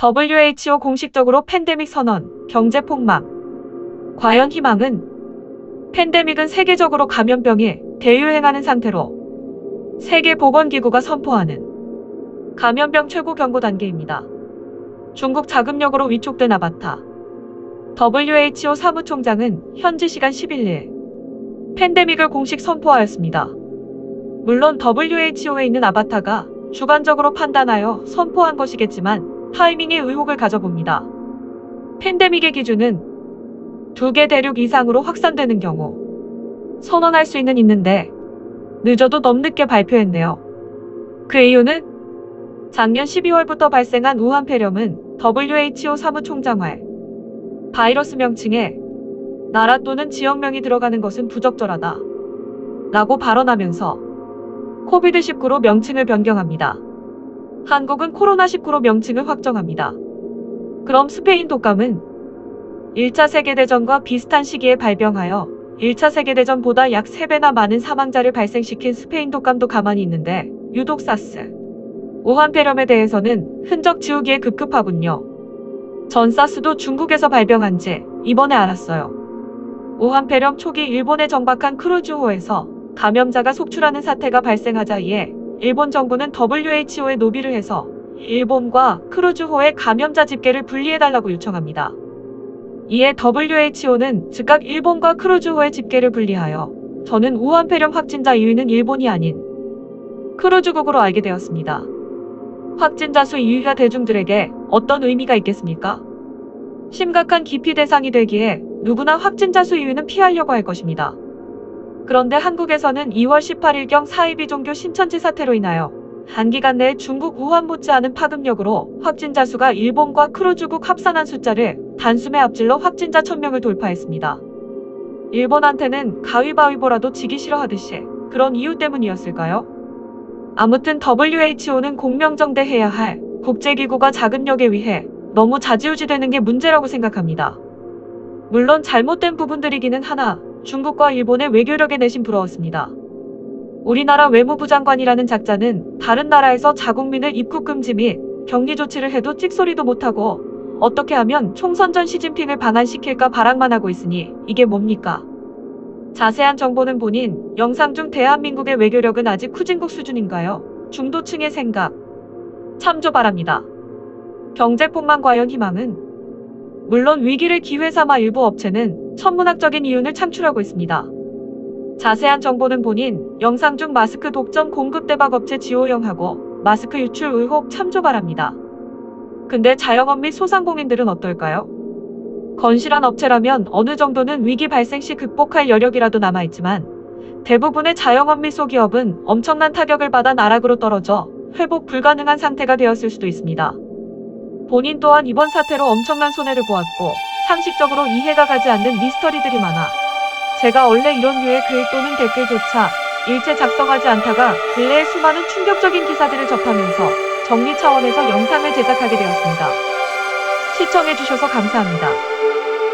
WHO 공식적으로 팬데믹 선언, 경제 폭망. 과연 희망은? 팬데믹은 세계적으로 감염병이 대유행하는 상태로 세계보건기구가 선포하는 감염병 최고 경고 단계입니다. 중국 자금력으로 위촉된 아바타. WHO 사무총장은 현지 시간 11일 팬데믹을 공식 선포하였습니다. 물론 WHO에 있는 아바타가 주관적으로 판단하여 선포한 것이겠지만 타이밍에 의혹을 가져봅니다. 팬데믹의 기준은 두 개 대륙 이상으로 확산되는 경우 선언할 수 있는 있는데 늦어도 너무 늦게 발표했네요. 그 이유는 작년 12월부터 발생한 우한 폐렴은 WHO 사무총장활 바이러스 명칭에 나라 또는 지역명이 들어가는 것은 부적절하다. 라고 발언하면서 코비드19로 명칭을 변경합니다. 한국은 코로나19로 명칭을 확정합니다. 그럼 스페인 독감은 1차 세계대전과 비슷한 시기에 발병하여 1차 세계대전보다 약 3배나 많은 사망자를 발생시킨 스페인 독감도 가만히 있는데 유독 사스, 우한 폐렴에 대해서는 흔적 지우기에 급급하군요. 전 사스도 중국에서 발병한 지 이번에 알았어요. 우한 폐렴 초기 일본에 정박한 크루즈호에서 감염자가 속출하는 사태가 발생하자 이에 일본 정부는 WHO에 노비를 해서 일본과 크루즈호의 감염자 집계를 분리해달라고 요청합니다. 이에 WHO는 즉각 일본과 크루즈호의 집계를 분리하여 저는 우한폐렴 확진자 2위는 일본이 아닌 크루즈국으로 알게 되었습니다. 확진자 수 2위가 대중들에게 어떤 의미가 있겠습니까? 심각한 기피 대상이 되기에 누구나 확진자 수 2위는 피하려고 할 것입니다. 그런데 한국에서는 2월 18일경 사이비 종교 신천지 사태로 인하여 단기간 내에 중국 우한 못지않은 파급력으로 확진자 수가 일본과 크루즈국 합산한 숫자를 단숨에 앞질러 확진자 1000명을 돌파했습니다. 일본한테는 가위바위보라도 지기 싫어하듯이 그런 이유 때문이었을까요? 아무튼 WHO는 공명정대해야 할 국제기구가 자금력에 의해 너무 자지우지되는 게 문제라고 생각합니다. 물론 잘못된 부분들이기는 하나 중국과 일본의 외교력에 내심 부러웠습니다. 우리나라 외무부 장관이라는 작자는 다른 나라에서 자국민을 입국 금지 및 격리 조치를 해도 찍소리도 못하고 어떻게 하면 총선 전 시진핑을 방한시킬까 발악만 하고 있으니 이게 뭡니까? 자세한 정보는 본인 영상 중 대한민국의 외교력은 아직 후진국 수준인가요? 중도층의 생각 참조 바랍니다. 경제폭망 과연 희망은? 물론 위기를 기회 삼아 일부 업체는 천문학적인 이윤을 창출하고 있습니다. 자세한 정보는 본인 영상 중 마스크 독점 공급 대박 업체 지호영하고 마스크 유출 의혹 참조 바랍니다. 근데 자영업 및 소상공인들은 어떨까요? 건실한 업체라면 어느 정도는 위기 발생 시 극복할 여력이라도 남아있지만 대부분의 자영업 및 소기업은 엄청난 타격을 받아 나락으로 떨어져 회복 불가능한 상태가 되었을 수도 있습니다. 본인 또한 이번 사태로 엄청난 손해를 보았고 상식적으로 이해가 가지 않는 미스터리들이 많아 제가 원래 이런 류의 글 또는 댓글조차 일체 작성하지 않다가 근래에 수많은 충격적인 기사들을 접하면서 정리 차원에서 영상을 제작하게 되었습니다. 시청해주셔서 감사합니다.